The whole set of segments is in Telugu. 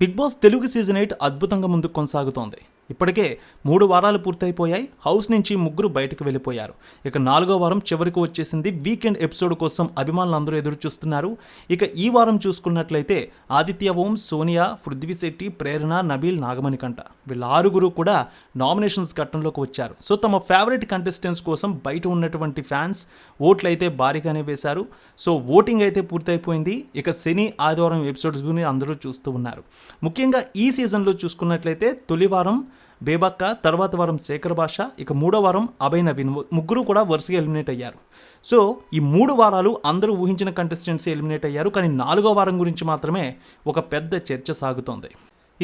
Bigg Boss Telugu season eight అద్భుతంగా ముందుకు కొనసాగుతోంది. ఇప్పటికే మూడు వారాలు పూర్తయిపోయాయి. హౌస్ నుంచి ముగ్గురు బయటకు వెళ్ళిపోయారు. ఇక నాలుగో వారం చివరికి వచ్చేసింది వీకెండ్ ఎపిసోడ్ కోసం అభిమానులు అందరూ ఎదురు చూస్తున్నారు ఇక ఈ వారం చూసుకున్నట్లయితే ఆదిత్య ఓం సోనియా పృథ్వీ శెట్టి ప్రేరణ నబీల్ నాగమణికంట వీళ్ళ ఆరుగురు కూడా నామినేషన్స్ ఘట్టంలోకి వచ్చారు. సో తమ ఫేవరెట్ కంటెస్టెంట్స్ కోసం బయట ఉన్నటువంటి ఫ్యాన్స్ ఓట్లు అయితే భారీగానే వేశారు. సో ఓటింగ్ అయితే పూర్తయిపోయింది. ఇక శని ఆదివారం ఎపిసోడ్స్ గురించి అందరూ చూస్తూ ఉన్నారు. ముఖ్యంగా ఈ సీజన్లో చూసుకున్నట్లయితే తొలి వారం బేబక్క తర్వాత వారం శేఖర్ భాష ఇక మూడో వారం అభయ్ నవీన్. ముగ్గురు కూడా వరుసగా ఎలిమినేట్ అయ్యారు. సో ఈ మూడు వారాలు అందరూ ఊహించిన కంటెస్టెంట్స్ ఎలిమినేట్ అయ్యారు. కానీ నాలుగో వారం గురించి మాత్రమే ఒక పెద్ద చర్చ సాగుతోంది.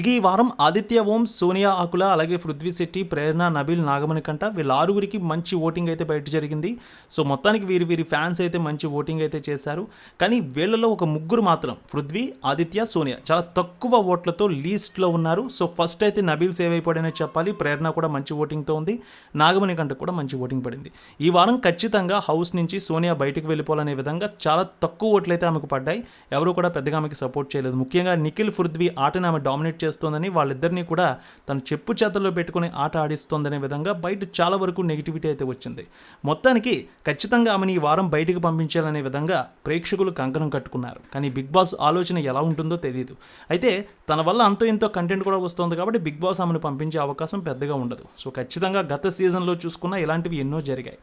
ఇక ఈ వారం ఆదిత్య ఓం సోనియా ఆకుల అలాగే పృథ్వీ శెట్టి ప్రేరణ నబీల్ నాగమణి కంట వీళ్ళ ఆరుగురికి మంచి ఓటింగ్ అయితే బయట జరిగింది. సో మొత్తానికి వీరి వీరి ఫ్యాన్స్ అయితే మంచి ఓటింగ్ అయితే చేశారు. కానీ వీళ్ళలో ఒక ముగ్గురు మాత్రం పృథ్వీ ఆదిత్య సోనియా చాలా తక్కువ ఓట్లతో లీస్ట్లో ఉన్నారు. సో ఫస్ట్ అయితే నబీల్ సేవ్ అయిపోయాడనే చెప్పాలి. ప్రేరణ కూడా మంచి ఓటింగ్తో ఉంది. నాగమణి కంట కూడా మంచి ఓటింగ్ పడింది. ఈ వారం ఖచ్చితంగా హౌస్ నుంచి సోనియా బయటకు వెళ్ళిపోవాలనే విధంగా చాలా తక్కువ ఓట్లు అయితే ఆమెకు పడ్డాయి. ఎవరు కూడా పెద్దగా ఆమెకి సపోర్ట్ చేయలేదు. ముఖ్యంగా నిఖిల్ పృథ్వీ ఆటను ఆమె డామినేట్ చేస్తోందని వాళ్ళిద్దరినీ కూడా తన చెప్పు చేతల్లో పెట్టుకుని ఆట ఆడిస్తోందనే విధంగా బయట చాలా వరకు నెగిటివిటీ అయితే వచ్చింది. మొత్తానికి ఖచ్చితంగా ఆమెను ఈ వారం బయటకు పంపించాలనే విధంగా ప్రేక్షకులు కంకణం కట్టుకున్నారు. కానీ బిగ్ బాస్ ఆలోచన ఎలా ఉంటుందో తెలియదు అయితే తన వల్ల అంతో ఇంతో కంటెంట్ కూడా వస్తుంది కాబట్టి బిగ్ బాస్ ఆమెను పంపించే అవకాశం పెద్దగా ఉండదు. సో ఖచ్చితంగా గత సీజన్లో చూసుకున్న ఇలాంటివి ఎన్నో జరిగాయి.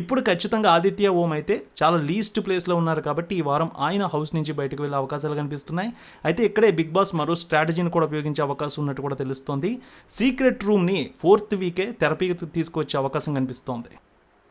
ఇప్పుడు ఖచ్చితంగా ఆదిత్య ఓం అయితే చాలా లీస్ట్ ప్లేస్లో ఉన్నారు కాబట్టి ఈ వారం ఆయన హౌస్ నుంచి బయటకు వెళ్ళే అవకాశాలు కనిపిస్తున్నాయి. అయితే ఇక్కడే బిగ్ బాస్ మరో స్ట్రాటజీని కూడా ఉపయోగించే అవకాశం ఉన్నట్టు కూడా తెలుస్తోంది. సీక్రెట్ రూమ్ని ఫోర్త్ వీకే థెరపీకి తీసుకొచ్చే అవకాశం కనిపిస్తోంది.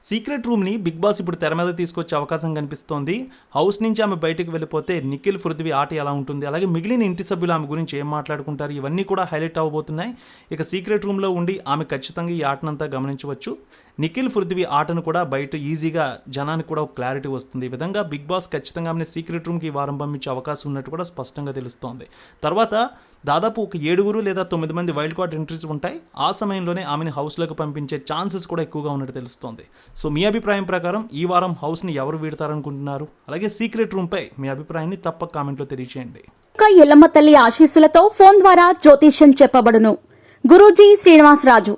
సీక్రెట్ రూమ్ని బిగ్ బాస్ ఇప్పుడు తెర మీద తీసుకొచ్చే అవకాశం కనిపిస్తోంది. హౌస్ నుంచి ఆమె బయటకు వెళ్ళిపోతే నిఖిల్ పృథ్వీ ఆట ఎలా ఉంటుంది? అలాగే మిగిలిన ఇంటి సభ్యులు ఆమె గురించి ఏం మాట్లాడుకుంటారు? ఇవన్నీ కూడా హైలైట్ అవ్వబోతున్నాయి. ఇక సీక్రెట్ రూమ్లో ఉండి ఆమె ఖచ్చితంగా ఈ ఆటనంతా గమనించవచ్చు. నిఖిల్ పృథ్వీ ఆటను కూడా బయట ఈజీగా జనానికి కూడా ఒక క్లారిటీ వస్తుంది. ఈ విధంగా బిగ్ బాస్ ఖచ్చితంగా ఆమె సీక్రెట్ రూమ్కి ఈ వారం పంపించే అవకాశం ఉన్నట్టు కూడా స్పష్టంగా తెలుస్తోంది. తర్వాత దాదాపు ఒక ఏడుగురు లేదా తొమ్మిది మంది వైల్డ్ కార్డ్ ఎంట్రీస్ ఉంటాయి. ఆ సమయంలోనే ఆమెను హౌస్లోకి పంపించే ఛాన్సెస్ కూడా ఎక్కువగా ఉన్నట్టు తెలుస్తోంది. సో మీ అభిప్రాయం ప్రకారం ఈ వారం హౌస్ని ఎవరు వీడతారనుకుంటున్నారు? అలాగే సీక్రెట్ రూమ్పై మీ అభిప్రాయాన్ని తప్పక కామెంట్లో తెలియచేయండి. ఒక ఎల్లమ్మ తల్లి ఆశీస్సులతో ఫోన్ ద్వారా జ్యోతిష్యం చెప్పబడును. గురూజీ శ్రీనివాసరాజు